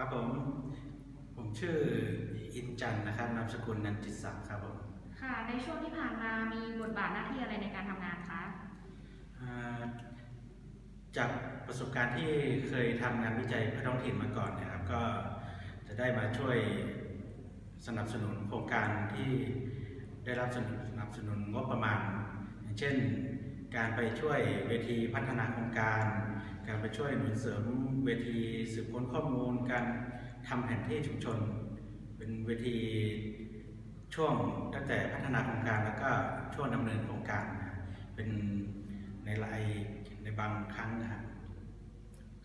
ครับผม ผมชื่ออินจันทร์นะครับนามสกุลนันจิตศักดิ์ครับผมค่ะ ในช่วงที่ผ่านมามีบทบาทหน้าที่อะไรในการทำงานคะ อ่าจากประสบการณ์ที่เคยทำงานวิจัยเพื่อท้องถิ่นมาก่อนเนะครับ ก็จะได้มาช่วยสนับสนุนโครงการที่ได้รับสนับสนุนงบประมาณ อย่างเช่น การไปช่วยเวทีพัฒนาโครงการ การไปช่วยหนุนเสริมเวทีสืบค้นข้อมูล การทำแผนที่ชุมชน เป็นเวทีช่วงตั้งแต่พัฒนาโครงการแล้วก็ช่วงดำเนินโครงการนะเป็นในรายในบางครั้งนะครับ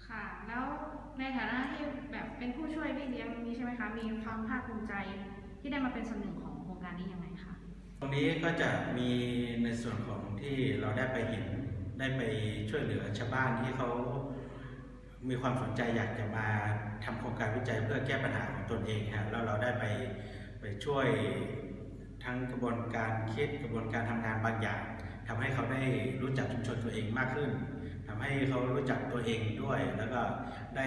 ค่ะ แล้วในฐานะที่แบบเป็นผู้ช่วยพี่เลี้ยงนี้ใช่ไหมคะ มีความภาคภูมิใจที่ได้มาเป็นส่วนหนึ่ง นี้ก็จะมีในส่วนของที่เราได้ไปเห็นได้ไปช่วยเหลือชาวบ้านที่เขามีความสนใจอยากจะมาทำโครงการวิจัยเพื่อแก้ปัญหาของตนเองฮะแล้วเราได้ไปไปช่วยทั้งกระบวนการคิดกระบวนการทำงานบางอย่างทำให้เขาได้รู้จักชุมชนตัวเองมากขึ้นทำให้เขารู้จักตัวเองด้วย แล้วก็ได้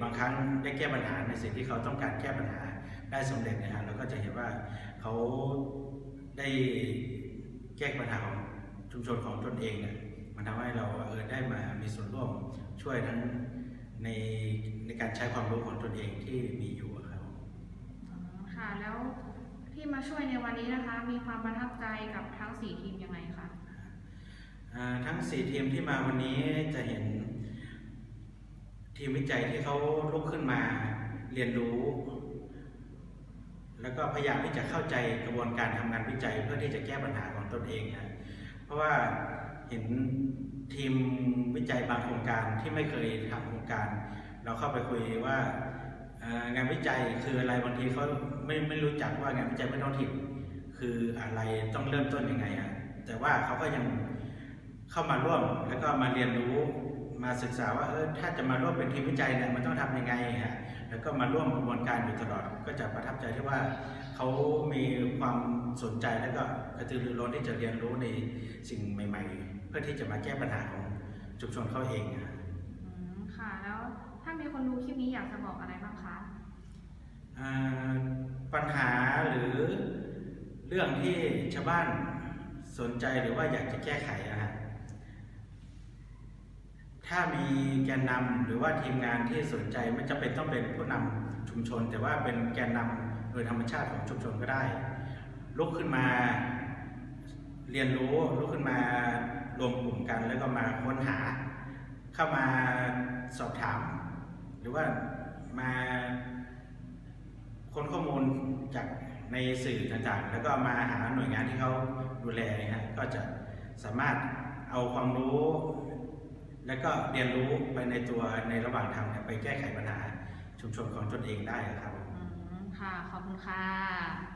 บางครั้งได้แก้ปัญหาในสิ่งที่เขาต้องการแก้ปัญหาได้สำเร็จนะฮะเราก็จะเห็นว่าเขา ได้แก้ปัญหาของชุมชนของตนเองเนี่ยมันทำให้เราเออได้มามีส่วนร่วมช่วยทั้งในในการใช้ความรู้ของตนเองที่มีอยู่อะครับอ๋อค่ะแล้วที่มาช่วยในวันนี้นะคะ มีความประทับใจกับทั้งสี่ทีมยังไงคะอ่าทั้งสี่ทีมที่มาวันนี้จะเห็นทีมวิจัยที่เขาลุกขึ้นมาเรียนรู้ แล้วก็พยายามที่จะเข้าใจกระบวนการทำงานวิจัยเพื่อที่จะแก้ปัญหาของตนเองฮะเพราะว่าเห็นทีมวิจัยบางโครงการที่ไม่เคยทำโครงการ เราเข้าไปคุยว่างานวิจัยคืออะไรบางทีเขาไม่ไม่รู้จักว่างานวิจัยเพื่อท้องถิ่นคืออะไรต้องเริ่มต้นยังไงฮะแต่ว่าเขาก็ยัง เข้ามาร่วมแล้วก็มาเรียนรู้มาศึกษาว่าเออถ้าจะมาร่วมเป็นทีมวิจัยเนี่ยมันต้องทำยังไงฮะแล้วก็มาร่วมกระบวนการอยู่ตลอดก็จะประทับใจที่ว่าเขามีความสนใจแล้วก็กระตือรือร้นที่จะเรียนรู้ในสิ่งใหม่ ๆ เพื่อที่จะมาแก้ปัญหาของชุมชนเขาเองนะอืมค่ะแล้วถ้ามีคนดูคลิปนี้อยากจะบอกอะไรบ้างคะอ่าปัญหาหรือเรื่องที่ชาวบ้านสนใจหรือว่าอยากจะแก้ไขนะฮะ ถ้ามีแกนนำหรือว่าทีมงานที่สนใจไม่จำเป็นต้องเป็นผู้นำชุมชน แต่ว่าเป็นแกนนำโดยธรรมชาติของชุมชนก็ได้ ลุกขึ้นมา เรียนรู้ลุกขึ้นมารวมกลุ่มกัน แล้วก็มาค้นหา เข้ามาสอบถาม หรือว่ามาค้นข้อมูลจากในสื่อต่างๆ แล้วก็มาหาหน่วยงานที่เขาดูแลนะฮะก็จะสามารถเอาความรู้ แล้วก็เรียนรู้ไปในตัวในระหว่างทางเนี่ยไปแก้ไขปัญหาชุมชนของตนเองได้ครับ อืมค่ะ ขอบคุณค่ะ